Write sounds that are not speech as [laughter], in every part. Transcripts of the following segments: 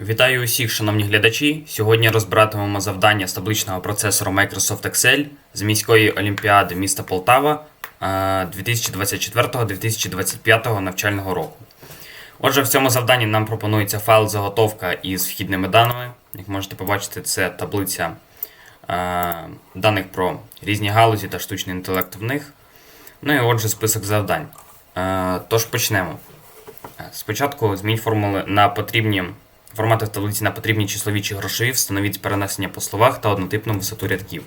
Вітаю усіх, шановні глядачі. Сьогодні розбиратимемо завдання з табличного процесору Microsoft Excel з міської олімпіади міста Полтава е, 2024-2025 навчального року. Отже, в цьому завданні нам пропонується файл заготовка із вхідними даними. Як можете побачити, це таблиця е, даних про різні галузі та штучний інтелект в них. Ну і отже, список завдань. Е, Тож почнемо. Е, Спочатку змініть формули на потрібні формати в таблиці на потрібні числові чи грошові, встановіть перенесення по словах та однотипну висоту рядків.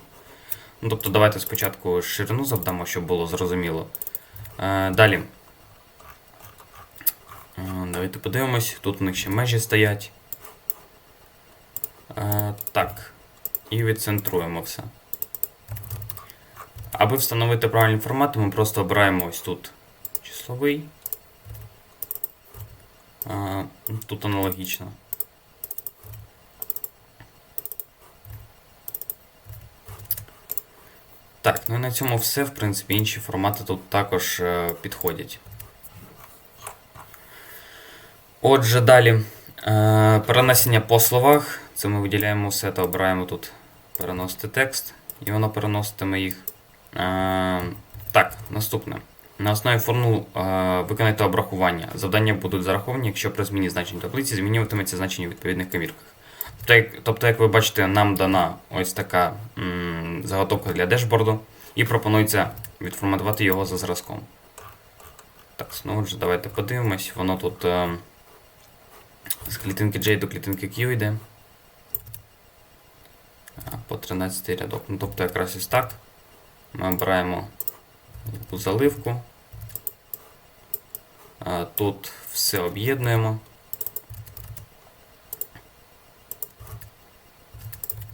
Ну, тобто давайте спочатку ширину завдамо, щоб було зрозуміло. Е, далі. Е, давайте подивимось. Тут у них ще межі стоять. Е, так. І відцентруємо все. Аби встановити правильний формат, ми просто обираємо ось тут числовий. Ну, тут аналогічно. Так, ну і на цьому все. В принципі, інші формати тут також е, підходять. Отже, далі. Е, перенесення по словах. Це ми виділяємо все та обираємо тут переносити текст, і воно переноситиме їх. Е, так, наступне. На основі формул виконайте обрахування. Завдання будуть зараховані, якщо при зміні значень таблиці змінюватиметься значення у відповідних комірках. Тобто, як, ви бачите, нам дана ось така м, заготовка для дешборду, і пропонується відформатувати його за зразком. Так, ну отже, давайте подивимось. Воно тут е, з клітинки J до клітинки Q йде. По 13 рядок. Ну, тобто якраз ось так. Ми обираємо заливку. А, Тут все об'єднуємо.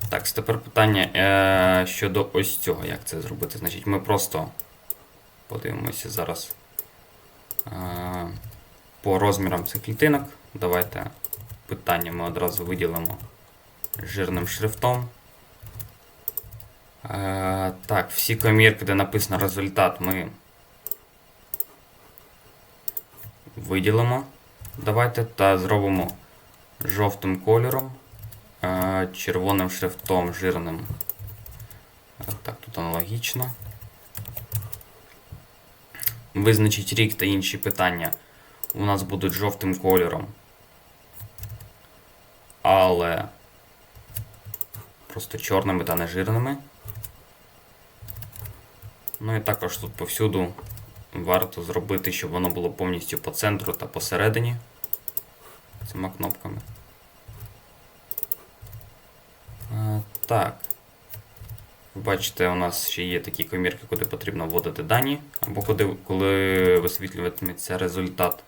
Так, тепер питання е, щодо ось цього, як це зробити. Значить, ми просто подивимося зараз е, по розмірам цих клітинок. Давайте питання ми одразу виділимо жирним шрифтом. Е, так, всі комірки, де написано результат, ми виділимо. Давайте та зробимо жовтим кольором, червоним шрифтом жирним. Так, тут аналогічно. Визначить рік та інші питання у нас будуть жовтим кольором. Але просто чорними та не жирними. Ну і також тут повсюду варто зробити, щоб воно було повністю по центру та посередині цими кнопками. Так. Бачите, у нас ще є такі комірки, куди потрібно вводити дані, або куди, коли висвітлюватиметься результат.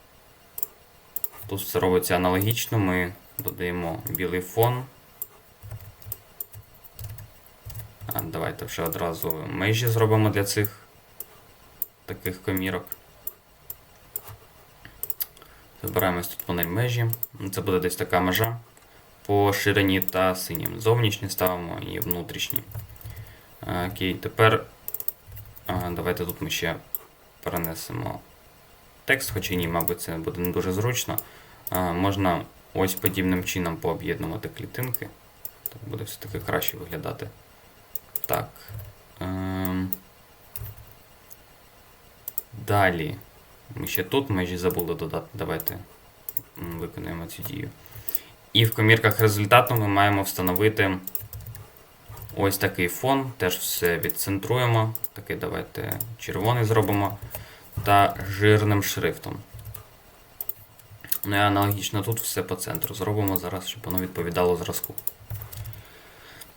Тут все робиться аналогічно, ми додаємо білий фон. А, давайте вже одразу межі зробимо для цих таких комірок. Забираємо ось тут панель межі. Це буде десь така межа по ширині та синім. Зовнішні ставимо і внутрішні. Окей, тепер давайте тут ми ще перенесемо текст, хоча ні, мабуть, це буде не дуже зручно. Можна ось подібним чином пооб'єднувати клітинки. Так буде все-таки краще виглядати. Так. Ем... Далі. Ми ще тут межі забули додати. Давайте виконуємо цю дію. І в комірках результату ми маємо встановити ось такий фон. Теж все відцентруємо. Такий давайте червоний зробимо. Та жирним шрифтом. Ну і аналогічно тут все по центру зробимо зараз, щоб воно відповідало зразку.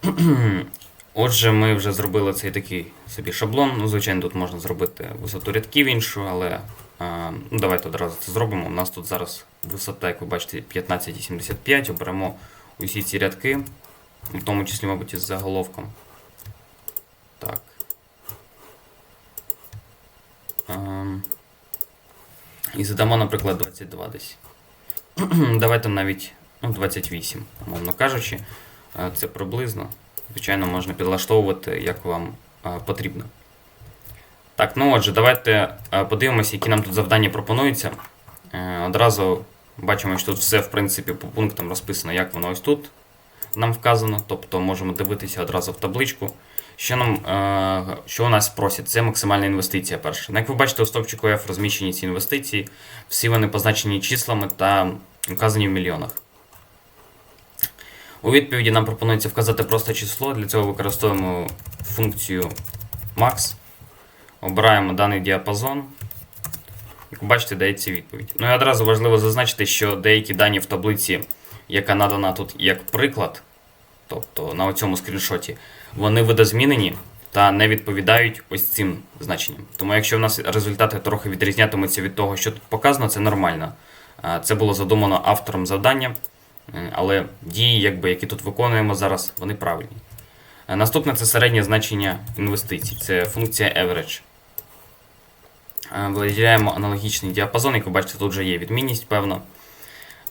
[clears throat] Отже, ми вже зробили цей такий собі шаблон. Ну, звичайно, тут можна зробити висоту рядків іншу, але ну, давайте одразу це зробимо. У нас тут зараз висота, як ви бачите, 15,75. Оберемо усі ці рядки, в тому числі, мабуть, із заголовком. Так. І задамо, наприклад, 22 десь. [clears throat] Давайте навіть ну, 28, умовно кажучи, це приблизно. Звичайно, можна підлаштовувати, як вам потрібно. Так, ну отже, давайте е, подивимося, які нам тут завдання пропонуються. Е, Одразу Бачимо, що тут все, в принципі, по пунктам розписано, як воно ось тут нам вказано. Тобто можемо дивитися одразу в табличку. Що нам, е, що у нас просять? Це максимальна інвестиція перша. Ну, Як ви бачите, у стовпчику F розміщені ці інвестиції, всі вони позначені числами та вказані в мільйонах. У відповіді нам пропонується вказати просто число. Для цього використовуємо функцію max. Обираємо даний діапазон. Як бачите, дається відповідь. Ну і одразу важливо зазначити, що деякі дані в таблиці, яка надана тут як приклад, тобто на цьому скріншоті, вони видозмінені та не відповідають ось цим значенням. Тому якщо в нас результати трохи відрізнятимуться від того, що тут показано, це нормально. Це було задумано автором завдання, але дії, якби, які тут виконуємо зараз, вони правильні. Е, Наступне це середнє значення інвестицій. Це функція average. Е, Виділяємо аналогічний діапазон, як ви бачите, тут вже є відмінність, певно.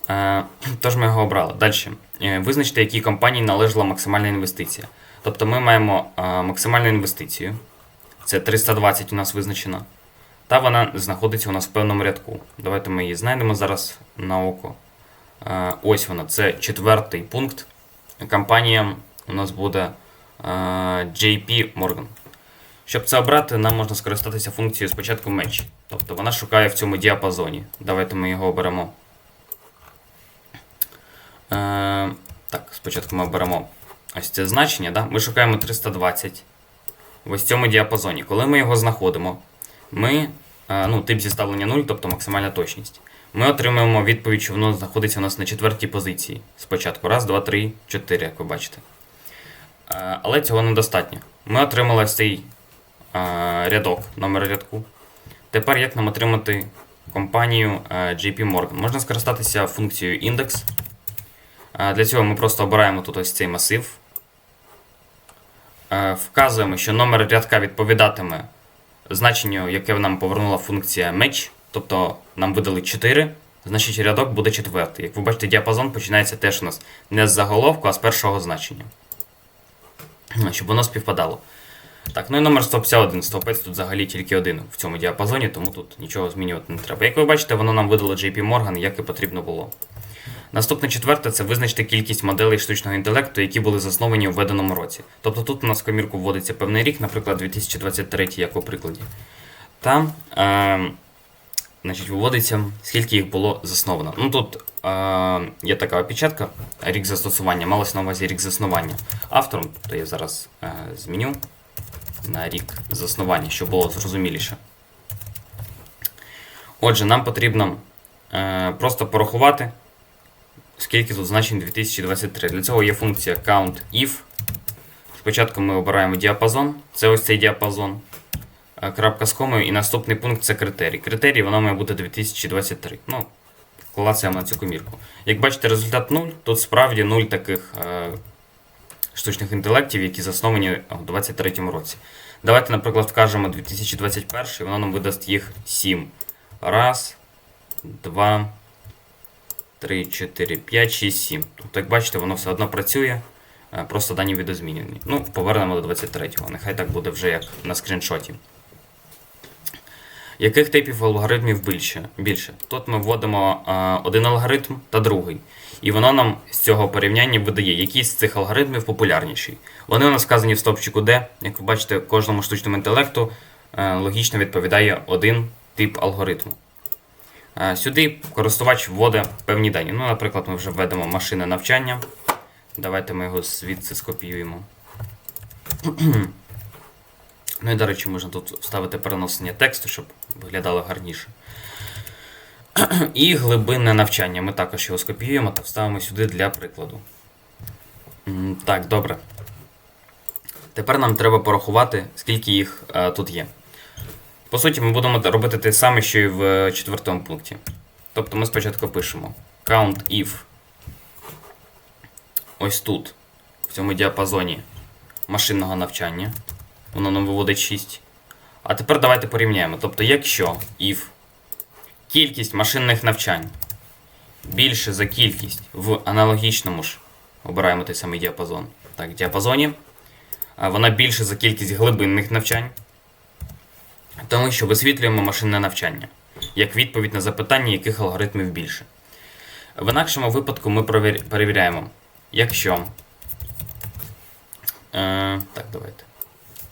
Е, [clears throat] Тож ми його обрали. Далі. Е, Визначте, якій компанії належала максимальна інвестиція. Тобто ми маємо максимальну інвестицію. Це 320 у нас визначено. Та вона знаходиться у нас в певному рядку. Давайте ми її знайдемо зараз на око. Ось вона, це четвертий пункт. Компанія у нас буде JP Morgan. Щоб це обрати, нам можна скористатися функцією спочатку match. Тобто вона шукає в цьому діапазоні. Давайте ми його оберемо. Е, так, спочатку ми оберемо ось це значення. Да? Ми шукаємо 320 в ось цьому діапазоні. Коли ми його знаходимо, ми, е, ну, тип зіставлення 0, тобто максимальна точність. Ми отримуємо відповідь, що воно знаходиться у нас на четвертій позиції. Спочатку. Раз, два, три, чотири, як ви бачите. Е, Але цього недостатньо. Ми отримали цей рядок, номер рядку. Тепер як нам отримати компанію JP Morgan? Можна скористатися функцією індекс. Для цього ми просто обираємо тут ось цей масив. Вказуємо, що номер рядка відповідатиме значенню, яке нам повернула функція match. Тобто нам видали 4, значить рядок буде четвертий. Як ви бачите, діапазон починається теж у нас не з заголовку, а з першого значення. Щоб воно співпадало. Так, ну і номер стовпця 1. Стовпець тут взагалі тільки один в цьому діапазоні, тому тут нічого змінювати не треба. Як ви бачите, воно нам видало JP Morgan, як і потрібно було. Наступне четверте це визначити кількість моделей штучного інтелекту, які були засновані у введеному році. Тобто тут у нас в комірку вводиться певний рік, наприклад, 2023, як у прикладі. Там е, значить, виводиться, скільки їх було засновано. Ну тут е, є така опечатка, рік застосування, малось на увазі рік заснування. Автором, то я зараз е, зміню на рік заснування, щоб було зрозуміліше. Отже, нам потрібно е, просто порахувати, скільки тут значень 2023. Для цього є функція countIf. Спочатку ми обираємо діапазон, це ось цей діапазон. е, Крапка з комою, і наступний пункт це критерій. Критерій воно має бути 2023. Ну, клацаємо на цю комірку. Як бачите, результат 0. Тут справді 0 таких е, штучних інтелектів, які засновані у 2023 році. Давайте, наприклад, вкажемо 2021, і воно нам видасть їх 7. Раз, два, три, чотири, п'ять, шість, сім. Тобто, як бачите, воно все одно працює, е, просто дані видозмінені. Ну, повернемо до 23-го. Нехай так буде вже як на скріншоті. Яких типів алгоритмів більше? більше? Тут ми вводимо е, один алгоритм та другий. І воно нам з цього порівняння видає, який з цих алгоритмів популярніший. Вони у нас вказані в стопчику D. Як ви бачите, кожному штучному інтелекту е, логічно відповідає один тип алгоритму. Е, Сюди користувач вводить певні дані. Ну, наприклад, ми вже введемо машини навчання. Давайте ми його звідси скопіюємо. [clears throat] Ну і, до речі, можна тут вставити переносення тексту, щоб виглядало гарніше. [clears throat] І глибинне навчання. Ми також його скопіюємо та вставимо сюди для прикладу. Так, добре. Тепер нам треба порахувати, скільки їх е, тут є. По суті, ми будемо робити те саме, що і в е, четвертому пункті. Тобто ми спочатку пишемо count if ось тут, в цьому діапазоні машинного навчання. Воно нам виводить 6. А тепер давайте порівняємо. Тобто, якщо if кількість машинних навчань більше за кількість в аналогічному ж, обираємо той самий діапазон. Так, діапазоні, вона більше за кількість глибинних навчань, то ми що висвітлюємо машинне навчання як відповідь на запитання, яких алгоритмів більше. В інакшому випадку ми перевіряємо. Якщо. Е, так, давайте.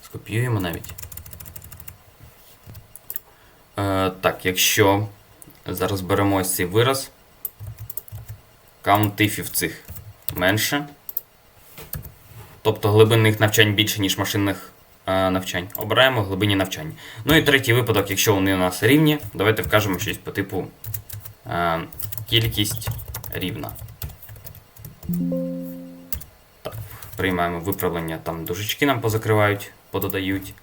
Скопіюємо навіть. Е, так, якщо зараз беремо ось цей вираз. Каунтифів цих менше. Тобто глибинних навчань більше, ніж машинних е, навчань. Обираємо глибинні навчання. Ну і третій випадок, якщо вони у нас рівні, давайте вкажемо щось по типу е, кількість рівна. Так, приймаємо виправлення, там дужечки нам позакривають, пододають.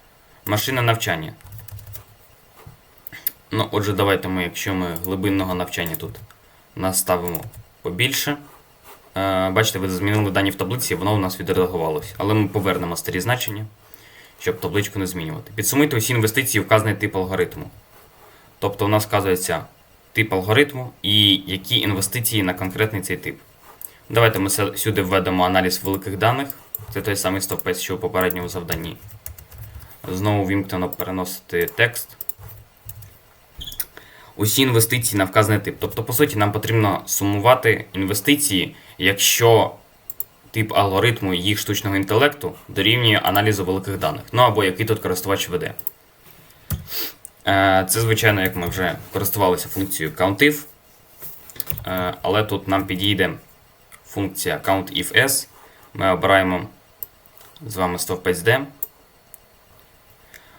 Машина навчання. Ну, отже, давайте ми, якщо ми глибинного навчання тут наставимо побільше. Е, бачите, ви змінили дані в таблиці, воно у нас відредагувалось. Але ми повернемо старі значення, щоб табличку не змінювати. Підсумуйте усі інвестиції, вказаний тип алгоритму. Тобто у нас вказується тип алгоритму і які інвестиції на конкретний цей тип. Давайте ми сюди введемо аналіз великих даних. Це той самий стовпець, що у попередньому завданні. Знову вімкнено переносити текст. Усі інвестиції на вказаний тип. Тобто, по суті, нам потрібно сумувати інвестиції, якщо тип алгоритму їх штучного інтелекту дорівнює аналізу великих даних. Ну або який тут користувач веде. Е, Це, звичайно, як ми вже користувалися функцією countif. Е, Але тут нам підійде функція countifs. Ми обираємо з вами стовпець D.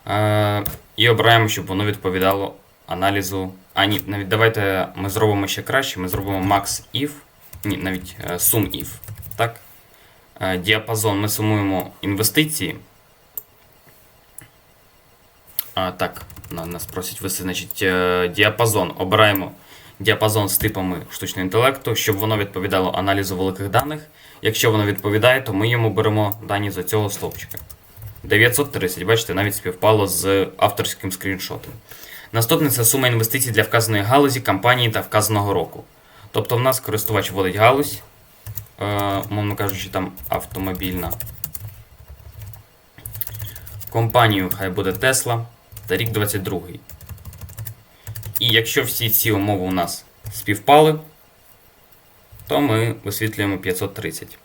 Е, І обираємо, щоб воно відповідало аналізу. А ні, навіть давайте ми зробимо ще краще. Ми зробимо max if. Ні, навіть е, sum if. Так? Е, Діапазон ми сумуємо інвестиції. А, так, нас просять визначити е, діапазон. Обираємо діапазон з типами штучного інтелекту, щоб воно відповідало аналізу великих даних. Якщо воно відповідає, то ми йому беремо дані за цього стовпчика. 930, бачите, навіть співпало з авторським скріншотом. Наступне це сума інвестицій для вказаної галузі, компанії та вказаного року. Тобто в нас користувач вводить галузь, е, умовно кажучи, там автомобільна. Компанію хай буде Tesla та рік 22. І якщо всі ці умови у нас співпали, то ми висвітлюємо 530.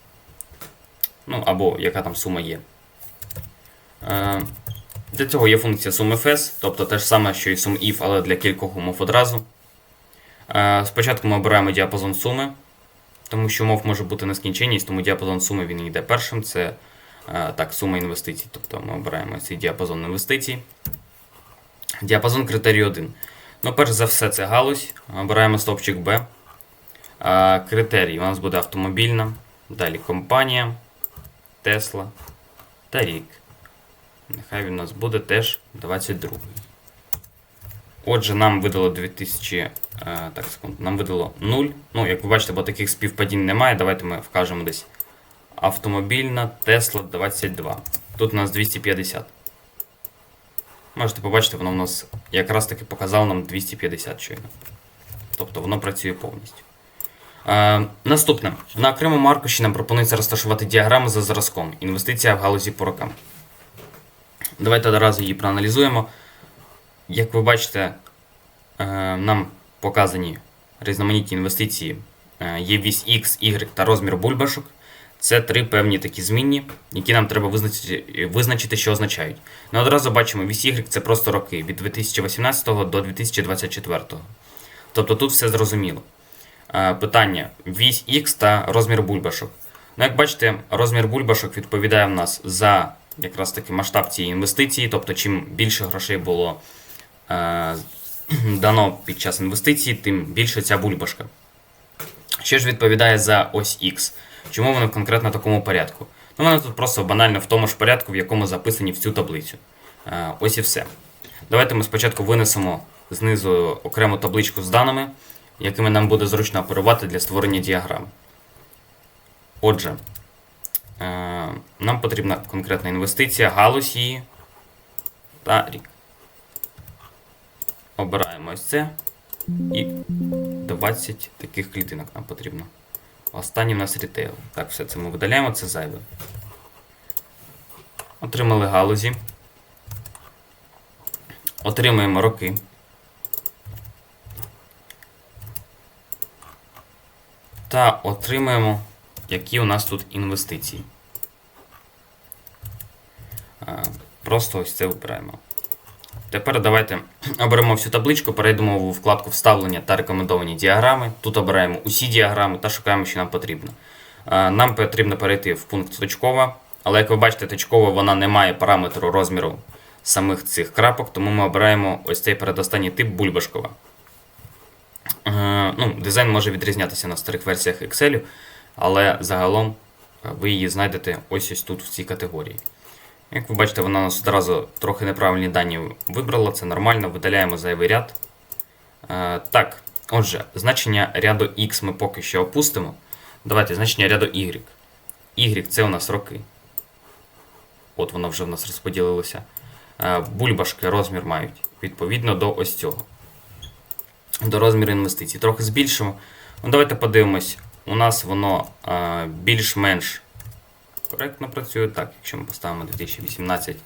Ну, або яка там сума є. Е, Для цього є функція sumFS, тобто те ж саме, що і sumIf, але для кількох умов одразу. Е, Спочатку ми обираємо діапазон суми, тому що умов може бути нескінченність, тому діапазон суми він йде першим. Це е, так, сума інвестицій. Тобто ми обираємо цей діапазон інвестицій. Діапазон критерію 1. Ну, перш за все, це галузь. Обираємо стовпчик B. Е, Критерій у нас буде автомобільна. Далі компанія, Tesla та рік. Нехай він у нас буде теж 22. Отже, нам видало 2000. Е, так, секунд, нам видало 0. Ну, як ви бачите, бо таких співпадінь немає. Давайте ми вкажемо десь автомобільна Tesla 22. Тут у нас 250. Можете побачити, воно у нас якраз таки показало нам 250 щойно. Тобто воно працює повністю. Е, наступне. На окремому аркуші нам пропонується розташувати діаграми за зразком. Інвестиція в галузі по рокам. Давайте одразу її проаналізуємо. Як ви бачите, е, нам показані різноманітні інвестиції. Е, Є вісь X, Y та розмір бульбашок. Це три певні такі змінні, які нам треба визначити, визначити, що означають. Ну, одразу бачимо, вісь Y це просто роки від 2018 до 2024. Тобто тут все зрозуміло. Е, Питання: вісь X та розмір бульбашок. Ну, як бачите, розмір бульбашок відповідає в нас за якраз таки масштаб цієї інвестиції, тобто чим більше грошей було е, [clears throat] дано під час інвестиції, тим більше ця бульбашка. Що ж відповідає за ось X? Чому вони в конкретно такому порядку? Ну, вони тут просто банально в тому ж порядку, в якому записані в цю таблицю. Е, ось і все. Давайте ми спочатку винесемо знизу окрему табличку з даними, якими нам буде зручно оперувати для створення діаграми. Отже, нам потрібна конкретна інвестиція, галузь її та рік. Обираємо ось це. І 20 таких клітинок нам потрібно. Останній в нас рітейл. Так, все це ми видаляємо, це зайве. Отримали галузі. Отримуємо роки. та отримаємо, які у нас тут інвестиції. Е, Просто ось це вибираємо. Тепер давайте [clears throat] оберемо всю табличку, перейдемо у вкладку Вставлення та рекомендовані діаграми. Тут обираємо усі діаграми та шукаємо, що нам потрібно. Е, Нам потрібно перейти в пункт точкова, але як ви бачите, точкова вона не має параметру розміру самих цих крапок, тому ми обираємо ось цей передостанній тип бульбашкова. Е, Ну, дизайн може відрізнятися на старих версіях Excel, але загалом ви її знайдете ось ось тут в цій категорії. Як ви бачите, вона у нас одразу трохи неправильні дані вибрала, це нормально, видаляємо зайвий ряд. Е, так, отже, значення ряду X ми поки що опустимо. Давайте значення ряду Y. Y це у нас роки. От воно вже в нас розподілилося. Е, бульбашки розмір мають відповідно до ось цього. До розміру інвестицій. Трохи збільшимо. Ну, давайте подивимось. У нас воно е, більш-менш коректно працює. Так, якщо ми поставимо 2018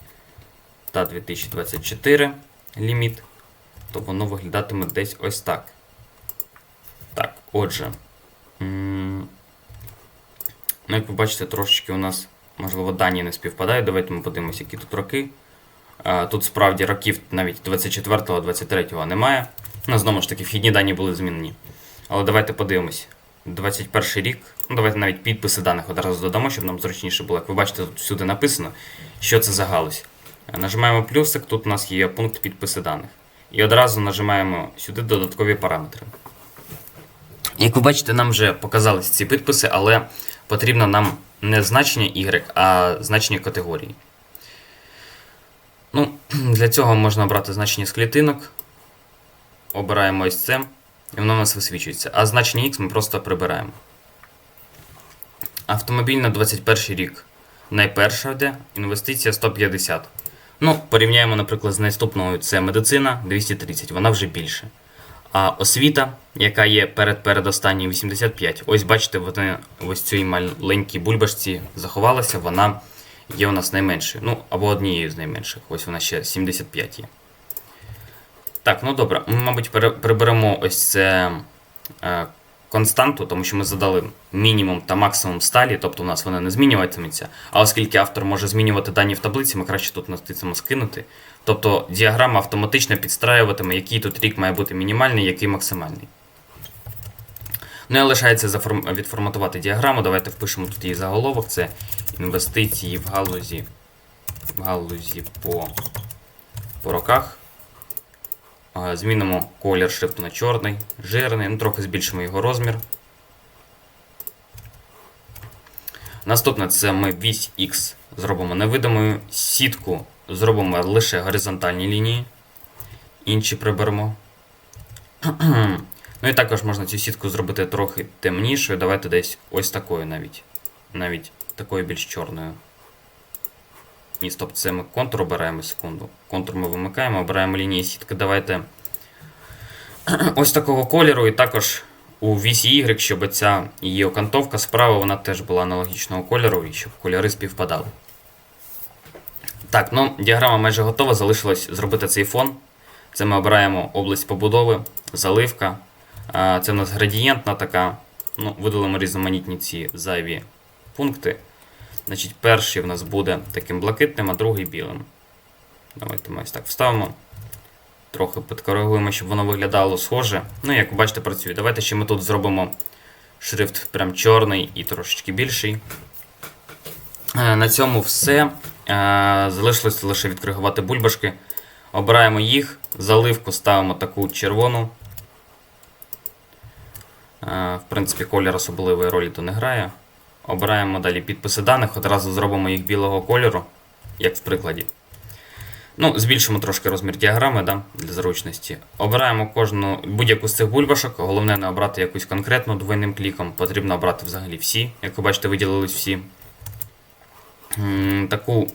та 2024 ліміт, то воно виглядатиме десь ось так. Так, отже. Ну, як ви бачите, трошечки у нас, можливо, дані не співпадають. Давайте ми подивимося, які тут роки. Тут справді років навіть 24-го, 23-го немає. Ну, знову ж таки, вхідні дані були змінені. Але давайте подивимось. 21 рік. Ну, давайте навіть підписи даних одразу додамо, щоб нам зручніше було. Як ви бачите, тут всюди написано, що це за галузь. Нажимаємо плюсик, тут у нас є пункт підписи даних. І одразу нажимаємо сюди додаткові параметри. Як ви бачите, нам вже показались ці підписи, але потрібно нам не значення Y, а значення категорії. Ну, [clears throat] для цього можна обрати значення з клітинок. Обираємо ось це, і воно у нас висвічується. А значення X ми просто прибираємо. Автомобіль на 21 рік. Найперша йде інвестиція 150. Ну, порівняємо, наприклад, з наступною це медицина 230, вона вже більше. А освіта, яка є перед передостанньою 85. Ось бачите, вони ось цій маленькій бульбашці заховалася, вона є у нас найменшою. Ну, або однією з найменших. Ось вона ще 75 є. Так, ну добре. Ми, мабуть, приберемо ось це е, константу, тому що ми задали мінімум та максимум сталі, тобто у нас вони не змінюватимуться. А оскільки автор може змінювати дані в таблиці, ми краще тут натиснемо скинути. Тобто діаграма автоматично підстраюватиме, який тут рік має бути мінімальний, який максимальний. Ну і лишається відформатувати діаграму. Давайте впишемо тут її заголовок. Це інвестиції в галузі, в галузі по, по роках. Змінимо колір шрифту на чорний, жирний, ну трохи збільшимо його розмір. Наступне це ми вісь X зробимо невидимою. Сітку зробимо лише горизонтальні лінії. Інші приберемо. [clears throat] ну і також можна цю сітку зробити трохи темнішою. Давайте десь ось такою навіть. Навіть такою більш чорною. Ні, стоп, це ми контур обираємо секунду. Контур ми вимикаємо, обираємо лінії сітки. Давайте [clears throat] ось такого кольору, і також у вісі Y, щоб ця її окантовка справа вона теж була аналогічного кольору, і щоб кольори співпадали. Так, ну діаграма майже готова. Залишилось зробити цей фон. Це ми обираємо область побудови, заливка. Це в нас градієнтна така. Ну, видалимо різноманітні ці зайві пункти. Значить, перший в нас буде таким блакитним, а другий білим. Давайте ми ось так вставимо. Трохи підкоригуємо, щоб воно виглядало схоже. Ну, як ви бачите, працює. Давайте ще ми тут зробимо шрифт прям чорний і трошечки більший. Е, На цьому все. Е, Залишилось лише відкоригувати бульбашки. Обираємо їх, заливку ставимо таку червону. Е, В принципі, колір особливої ролі то не грає. Обираємо далі підписи даних, одразу зробимо їх білого кольору, як в прикладі. Ну, збільшимо трошки розмір діаграми да, для зручності. Обираємо кожну будь-яку з цих бульбашок. Головне не обрати якусь конкретну двойним кліком. Потрібно обрати взагалі всі. Як ви бачите, виділились всі. Таку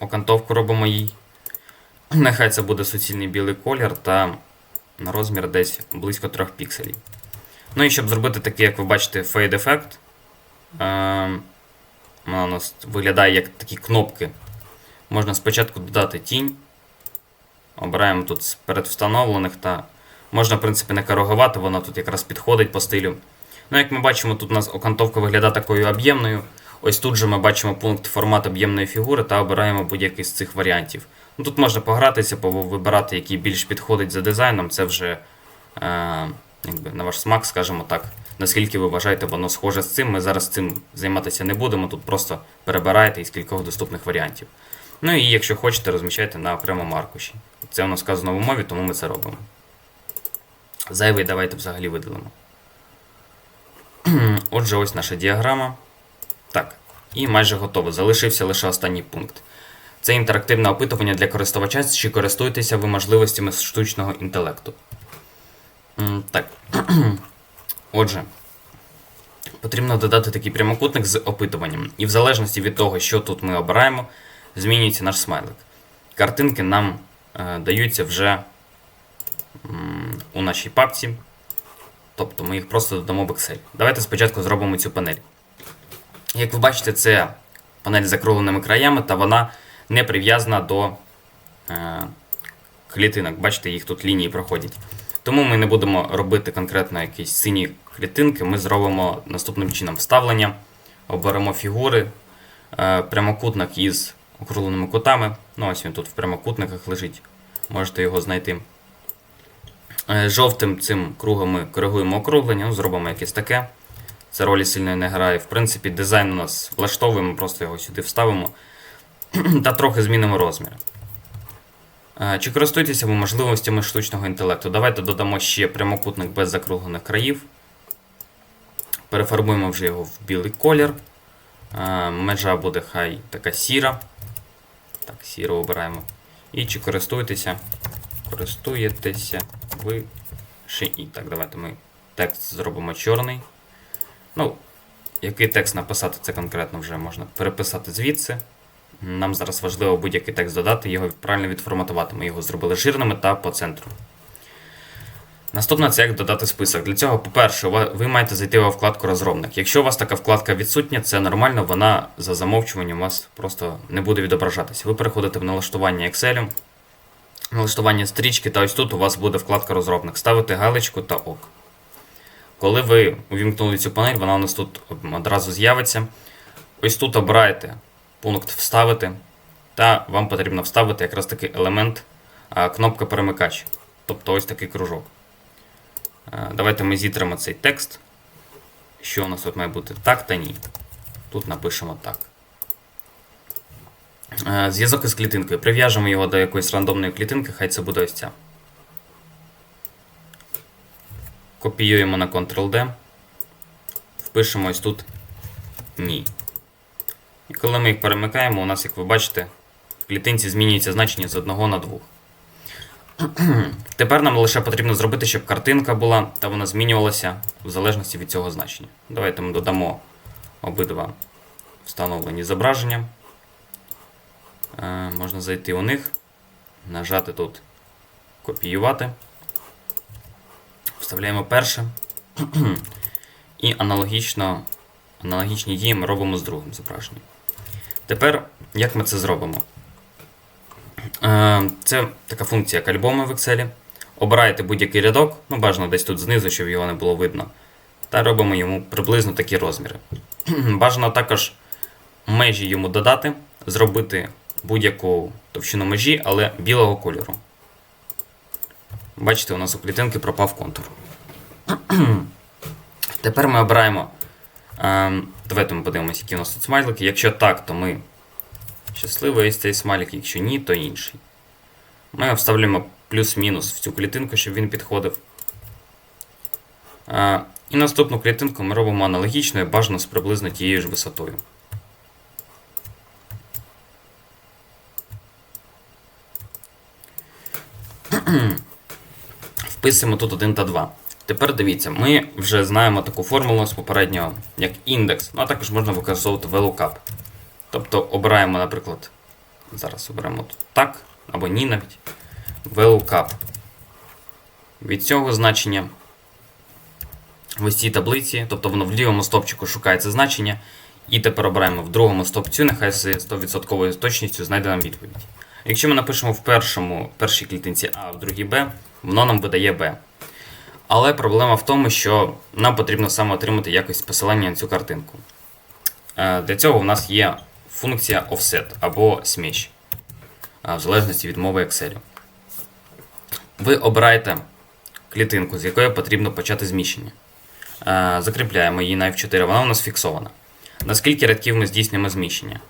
окантовку робимо їй. Нехай це буде суцільний білий колір та на розмір десь близько 3 пікселів. Ну і щоб зробити такий, як ви бачите, фейд ефект. Ем, Вона у нас виглядає як такі кнопки. Можна спочатку додати тінь. Обираємо тут з передвстановлених та можна, в принципі, не коригувати, воно тут якраз підходить по стилю. Ну, як ми бачимо, тут у нас окантовка виглядає такою об'ємною. Ось тут же ми бачимо пункт формат об'ємної фігури та обираємо будь-який з цих варіантів. Ну, тут можна погратися, вибирати, який більш підходить за дизайном. Це вже е, якби, на ваш смак, скажімо так. Наскільки ви вважаєте, воно схоже з цим. Ми зараз цим займатися не будемо. Тут просто перебираєте із кількох доступних варіантів. Ну і якщо хочете, розміщайте на окремому аркуші. Це у нас сказано в умові, тому ми це робимо. Зайвий давайте взагалі видалимо. [clears throat] Отже, ось наша діаграма. Так, і майже готово. Залишився лише останній пункт. Це інтерактивне опитування для користувача, чи користуєтеся ви можливостями штучного інтелекту. Так. [clears throat] Отже, потрібно додати такий прямокутник з опитуванням. І в залежності від того, що тут ми обираємо, змінюється наш смайлик. Картинки нам е, даються вже м, у нашій папці. Тобто ми їх просто додамо в Excel. Давайте спочатку зробимо цю панель. Як ви бачите, це панель з закругленими краями, та вона не прив'язана до е, клітинок. Бачите, їх тут лінії проходять. Тому ми не будемо робити конкретно якісь сині клітинки. Ми зробимо наступним чином вставлення, оберемо фігури, е, прямокутник із округленими кутами. Ну, ось він тут в прямокутниках лежить. Можете його знайти. Е, Жовтим цим кругом ми коригуємо округлення, ну, зробимо якесь таке. Це ролі сильно не грає. В принципі, дизайн у нас влаштовує, ми просто його сюди вставимо [clears throat] та трохи змінимо розмір. Чи користуєтеся ви можливостями штучного інтелекту? Давайте додамо ще прямокутник без закруглених країв. Перефарбуємо вже його в білий колір. Межа буде хай така сіра. Так, сіру обираємо. І чи користуєтеся? Користуєтеся ви ще і. Так, давайте ми текст зробимо чорний. Ну, який текст написати, це конкретно вже можна переписати звідси. Нам зараз важливо будь-який текст додати, його правильно відформатувати. Ми його зробили жирними та по центру. Наступне це як додати список. Для цього, по-перше, ви маєте зайти у вкладку розробник. Якщо у вас така вкладка відсутня, це нормально, вона за замовчуванням у вас просто не буде відображатися. Ви переходите в налаштування Excel, налаштування стрічки, та ось тут у вас буде вкладка розробник. Ставите галочку та ок. Коли ви увімкнули цю панель, вона у нас тут одразу з'явиться. Ось тут обираєте пункт Вставити, та вам потрібно вставити якраз такий елемент кнопка перемикач. Тобто ось такий кружок. Давайте ми зітримо цей текст. Що у нас тут має бути так та ні. Тут напишемо так. Зв'язок із клітинкою. Прив'яжемо його до якоїсь рандомної клітинки, хай це буде ось ця. Копіюємо на Ctrl-D. Впишемо ось тут ні. Коли ми їх перемикаємо, у нас, як ви бачите, в клітинці змінюється значення з 1 на 2. [clears throat] Тепер нам лише потрібно зробити, щоб картинка була та вона змінювалася в залежності від цього значення. Давайте ми додамо обидва встановлені зображення. Е, можна зайти у них, нажати тут копіювати. Вставляємо перше. [clears throat] І аналогічно, аналогічні дії ми робимо з другим зображенням. Тепер, як ми це зробимо? Е, Це така функція як альбоми в Excel. Обираєте будь-який рядок, ну бажано десь тут знизу, щоб його не було видно. Та робимо йому приблизно такі розміри. Бажано також межі йому додати, зробити будь-яку товщину межі, але білого кольору. Бачите, у нас у клітинки пропав контур. Тепер ми обираємо. Давайте ми подивимося, які у нас тут смайлики. Якщо так, то ми щасливий ось цей смайлик, якщо ні, то інший. Ми вставляємо плюс-мінус в цю клітинку, щоб він підходив. Е, і наступну клітинку ми робимо аналогічною, бажано з приблизно тією ж висотою. Вписуємо тут 1 та 2. Тепер дивіться, ми вже знаємо таку формулу з попереднього, як індекс, ну а також можна використовувати VLOOKUP. Тобто обираємо, наприклад, зараз оберемо тут так, або ні навіть. VLOOKUP. Від цього значення в цій таблиці, тобто воно в лівому стопчику шукає це значення. І тепер обираємо в другому стопцю, нехай з 100% точністю знайде нам відповідь. Якщо ми напишемо в першій клітинці А, в другій Б, воно нам видає Б. Але проблема в тому, що нам потрібно саме отримати якось посилання на цю картинку. Е, Для цього в нас є функція offset або сміч, е, в залежності від мови Excel. Ви обираєте клітинку, з якої потрібно почати зміщення. Е, Закріпляємо її на F4, вона у нас фіксована. Наскільки рядків ми здійснюємо зміщення?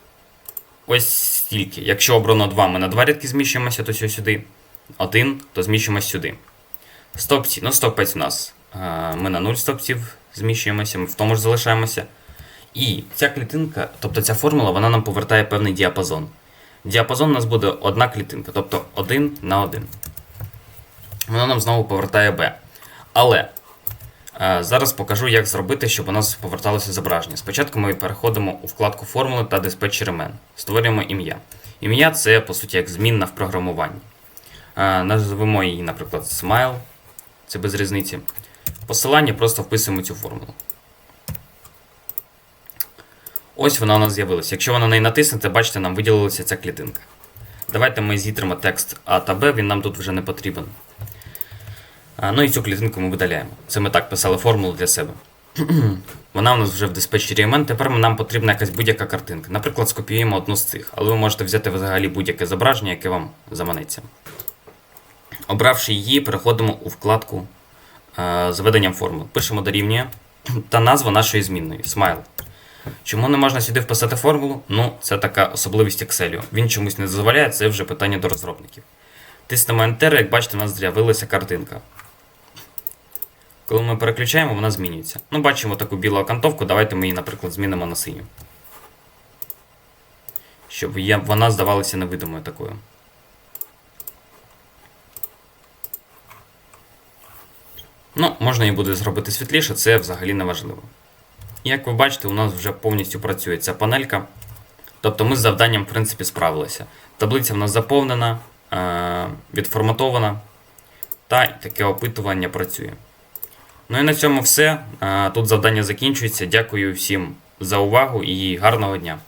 Ось стільки. Якщо обрано 2, ми на 2 рядки зміщуємося, то сюди. 1, то зміщуємося сюди. Стопці. Ну, стопець у нас. е, Ми на 0 стопців зміщуємося, ми в тому ж залишаємося. І ця клітинка, тобто ця формула, вона нам повертає певний діапазон. Діапазон у нас буде одна клітинка, тобто 1 на 1. Воно нам знову повертає B. Але е, зараз покажу, як зробити, щоб у нас поверталося зображення. Спочатку ми переходимо у вкладку формули та диспетчер імен. Створюємо ім'я. Ім'я це, по суті, як змінна в програмуванні. Е, Назвемо її, наприклад, Smile. Це без різниці. Посилання просто вписуємо цю формулу. Ось вона у нас з'явилася. Якщо ви на неї натиснете, бачите, нам виділилася ця клітинка. Давайте ми зітримо текст А та Б, він нам тут вже не потрібен. Ну і цю клітинку ми видаляємо. Це ми так писали формулу для себе. [clears throat] Вона у нас вже в диспетчері імен. Тепер нам потрібна якась будь-яка картинка. Наприклад, скопіюємо одну з цих, але ви можете взяти взагалі будь-яке зображення, яке вам заманеться. Обравши її, переходимо у вкладку е, з веденням формул. Пишемо дорівнює та назва нашої змінної смайл. Чому не можна сюди вписати формулу? Ну, це така особливість Excel. Він чомусь не дозволяє, це вже питання до розробників. Тиснемо Enter, як бачите, у нас з'явилася картинка. Коли ми переключаємо, вона змінюється. Ну, бачимо таку білу окантовку, давайте ми її, наприклад, змінимо на синю. Щоб вона здавалася невидимою такою. Ну, можна і буде зробити світліше, це взагалі не важливо. Як ви бачите, у нас вже повністю працює ця панелька. Тобто ми з завданням, в принципі, справилися. Таблиця в нас заповнена, е- відформатована, та таке опитування працює. Ну і на цьому все. Е, Тут завдання закінчується. Дякую всім за увагу і гарного дня!